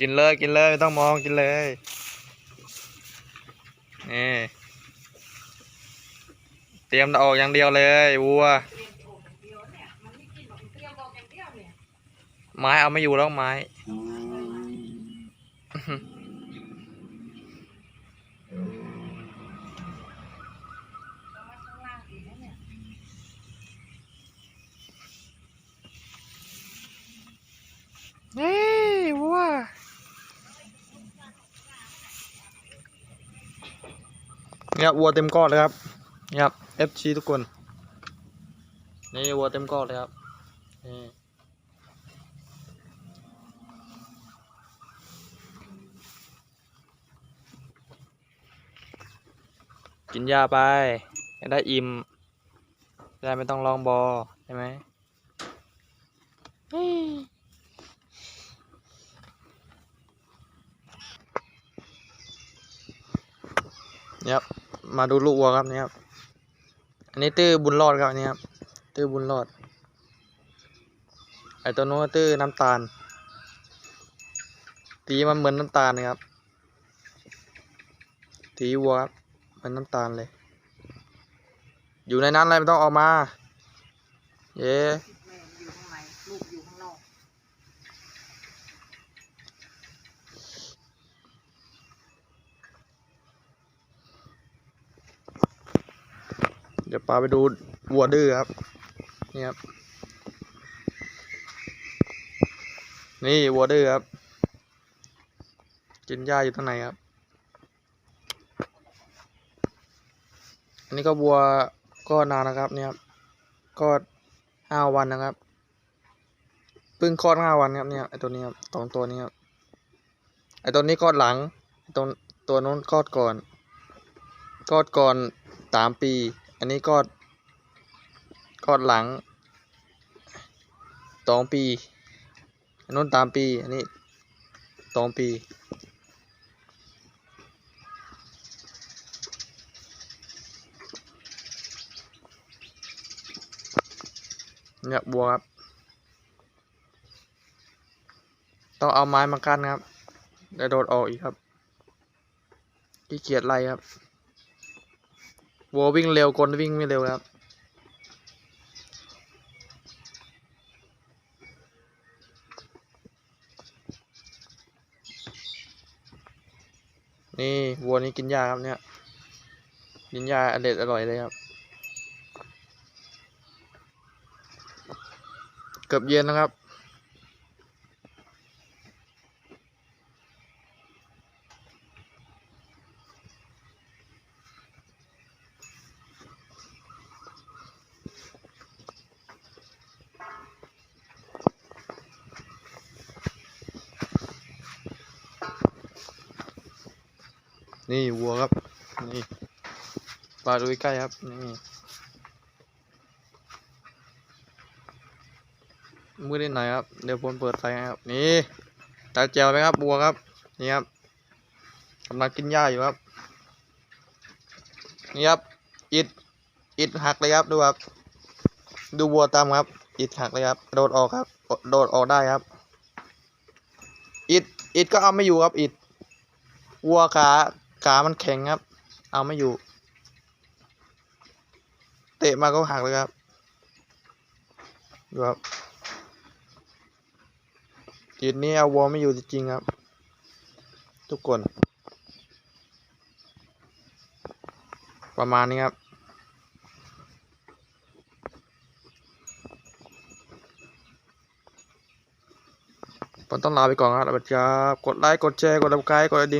กินเลยกินเลยไม่ต้องมองกินเลยนี่เตรียมออกอย่างเดียวเลยวัวไม้เอาไม่อยู่แล้วไม้ เอามาข้างล่างอีกนะเนี่ย เฮ้ยวัวเนี่ยวัวเต็มก้อนเลยครับเนี่ยครับ FC ทุกคน นี่วัวเต็มก้อนเลยครับ นี่กินยาไปจะได้อิ่มได้ไม่ต้องลองบอใช่ไหมเฮ้ย เนี่ยครับมาดูลูกวัวครับเนี่ยครับอันนี้ตื้อบุญรอดครับอันนี้ครับตื้อบุญรอดไอตัวโน้นตื้อน้ำตาล ตีมันเหมือนน้ำตาลนะครับ ตีวัวครับเหมันน้ำตาลเลย อยู่ในนั้นเลยไม่ต้องออกมา เย้ข้างในลูกอยู่ข้างนอก เดี๋ยวปาไปดูวัวดื้อครับ นี่ครับ นี่วัวดื้อครับ กินหญ้าอยู่ข้างในครับ อันนี้ก็วัวก็นานนะครับเนี่ยครับ ก็ห้าวันนะครับเพิ่งคลอดห้าวันครับเนี่ยไอตัวนี้ครับสองตัวนี้ครับไอตัวนี้คลอดหลังตัวตัวนู้นคลอดก่อนคลอดก่อนสามปี อันนี้คลอดคลอดหลังสองปีอันนู้นสามปี อันนี้สองปี เนี่ยบัวครับ ต้องเอาไม้มากั้นครับเดี๋ยวโดดออกอีกครับขี้เกียจไล่ครับ วัววิ่งเร็วคนวิ่งไม่เร็วครับนี่วัวนี้กินหญ้าครับเนี่ยกินหญ้าอเด็ดอร่อยเลยครับ เกือบเย็นนะครับ นี่วัวครับ นี่ปลาดูใกล้ครับ นี่มืดนิดหนครับ เดี๋ยวผมเปิดไฟให้ครับ นี่ ตาแจวไหมครับบัวครับ นี่ครับกำลังกินหญ้าอยู่ครับ นี่ครับ อิด อิดหักเลยครับ ดูครับ ดูวัวตามครับ อิดหักเลยครับ โดดออกครับ โดดออกได้ครับ อิด อิดก็เอาไม่อยู่ครับ อิดวัวขา ขามันแข็งครับ เอาไม่อยู่ เตะมาก็หักเลยครับดูครับจุดนี้เอาวอลไม่อยู่จริงครับ ทุกคน ประมาณนี้ครับผมต้องลาไปก่อนครับสวัสดีครับ กดไลค์ กดแชร์ กดติดตามกดกระดิ่ง